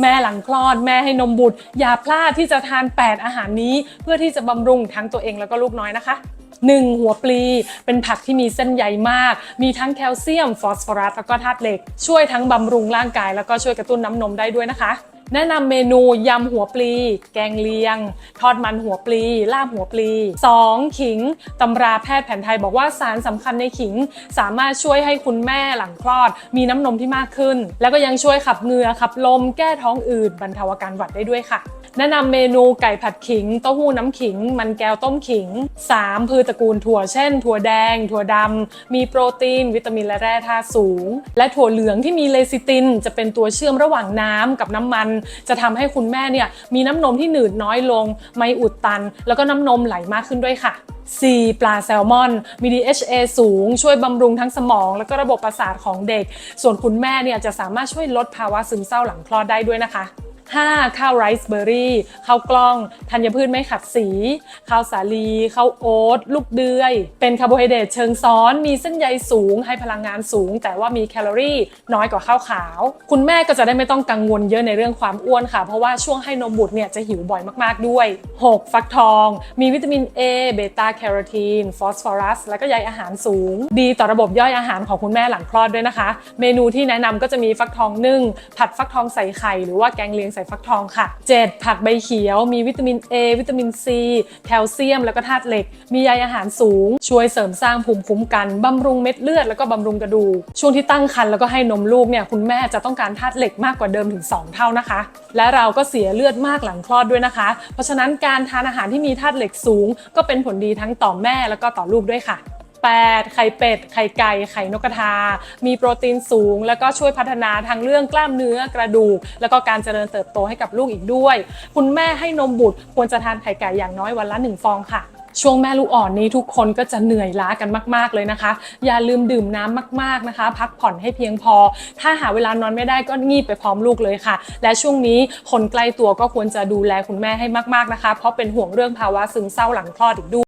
แม่หลังคลอดแม่ให้นมบุตร อย่าพลาดที่จะทาน 8 อาหารนี้ เพื่อที่จะบำรุงทั้งตัวเองแล้วก็ลูกน้อยนะคะ 1. หัวปลี เป็นผักที่มีเส้นใยมาก มีทั้งแคลเซียม ฟอสฟอรัสแล้วก็ธาตุเหล็ก ช่วยทั้งบำรุงร่างกายแล้วก็ช่วยกระตุ้นน้ำนมได้ด้วยนะคะ แนะนำเมนูยำหัวปลี แกงเลียง ทอดมันหัวปลี ลาบหัวปลี 2. ขิงตำราแพทย์แผนไทยบอกว่าสารสำคัญในขิง สามารถช่วยให้คุณแม่หลังคลอด มีน้ำนมที่มากขึ้น แล้วก็ยังช่วยขับเหงื่อขับลม แก้ท้องอืดบรรเทาอาการหวัดได้ด้วยค่ะ แนะนำเมนูไก่ผัดขิง เต้าหู้น้ำขิง มันแก้วต้มขิง 3. พืชตระกูลถั่วเช่น ถั่วแดง ถั่วดำมีโปรตีน วิตามินและแร่ธาตุสูง และถั่วเหลืองที่มีเลซิติน จะเป็นตัวเชื่อมระหว่างน้ำกับน้ำมันจะทำให้คุณแม่เนี่ยมีน้ำนมที่หนืดน้อยลง ไม่อุดตัน แล้วก็น้ำนมไหลมากขึ้นด้วยค่ะ 4. ปลาแซลมอน มี DHA สูง ช่วยบำรุงทั้งสมอง และก็ระบบประสาทของเด็ก ส่วนคุณแม่เนี่ยจะสามารถช่วยลดภาวะซึมเศร้าหลังคลอดได้ด้วยนะคะ 5. ข้าวไรซ์เบอร์รี่ข้าวกล้องธัญพืชไม่ขัดสี ข้าวสาลีข้าวโอ๊ตลูกเดือย เป็นคาร์โบไฮเดรตเชิงซ้อน มีเส้นใยสูง ให้พลังงานสูง แต่ว่ามีแคลอรี่น้อยกว่าข้าวขาว คุณแม่ก็จะได้ไม่ต้องกังวลเยอะในเรื่องความอ้วนค่ะ เพราะว่าช่วงให้นมบุตรเนี่ยจะหิวบ่อยมากๆด้วย 6. ฟักทอง มีวิตามิน A เบต้าแคโรทีน ฟอสฟอรัส และก็ใยอาหารสูง ดีต่อระบบย่อยอาหารของคุณแม่หลังคลอดด้วยนะคะ เมนูที่แนะนำก็จะมีฟักทองนึ่งผัดฟักทองใส่ไข่หรือว่าแกงเลียงส่ฟักทองค่ะ 7. ผักใบเขียว มีวิตามิน A วิตามิน C แคลเซียม แล้วก็ธาตุเหล็ก มีใยอาหารสูง ช่วยเสริมสร้างภูมิคุ้มกันบำรุงเม็ดเลือดแล้วก็บำรุงกระดูก ช่วงที่ตั้งครรภ์แล้วก็ให้นมลูกเนี่ยคุณแม่จะต้องการธาตุเหล็กมากกว่าเดิมถึง 2 เท่านะคะ และเราก็เสียเลือดมากหลังคลอดด้วยนะคะ เพราะฉะนั้นการทานอาหารที่มีธาตุเหล็กสูง ก็เป็นผลดีทั้งต่อแม่แล้วก็ต่อลูกด้วยค่ะ 8. ไข่เป็ด ไข่ไก่ ไข่นกกระทา มีโปรตีนสูง แล้วก็ช่วยพัฒนาทางเรื่องกล้ามเนื้อกระดูก แล้วก็การเจริญเติบโตให้กับลูกอีกด้วย คุณแม่ให้นมบุตรควรจะทานไข่ไก่อย่างน้อยวันละ 1 ฟองค่ะช่วงแม่ลูกอ่อนนี้ทุกคนก็จะเหนื่อยล้ากันมาก ๆ เลยนะคะ อย่าลืมดื่มน้ำมาก ๆนะคะ พักผ่อนให้เพียงพอ ถ้าหาเวลานอนไม่ได้ก็งีบไปพร้อมลูกเลยค่ะ และช่วงนี้คนใกล้ตัวก็ควรจะดูแลคุณแม่ให้มาก ๆนะคะ เพราะเป็นห่วงเรื่องภาวะซึมเศร้าหลังคลอดอีกด้วย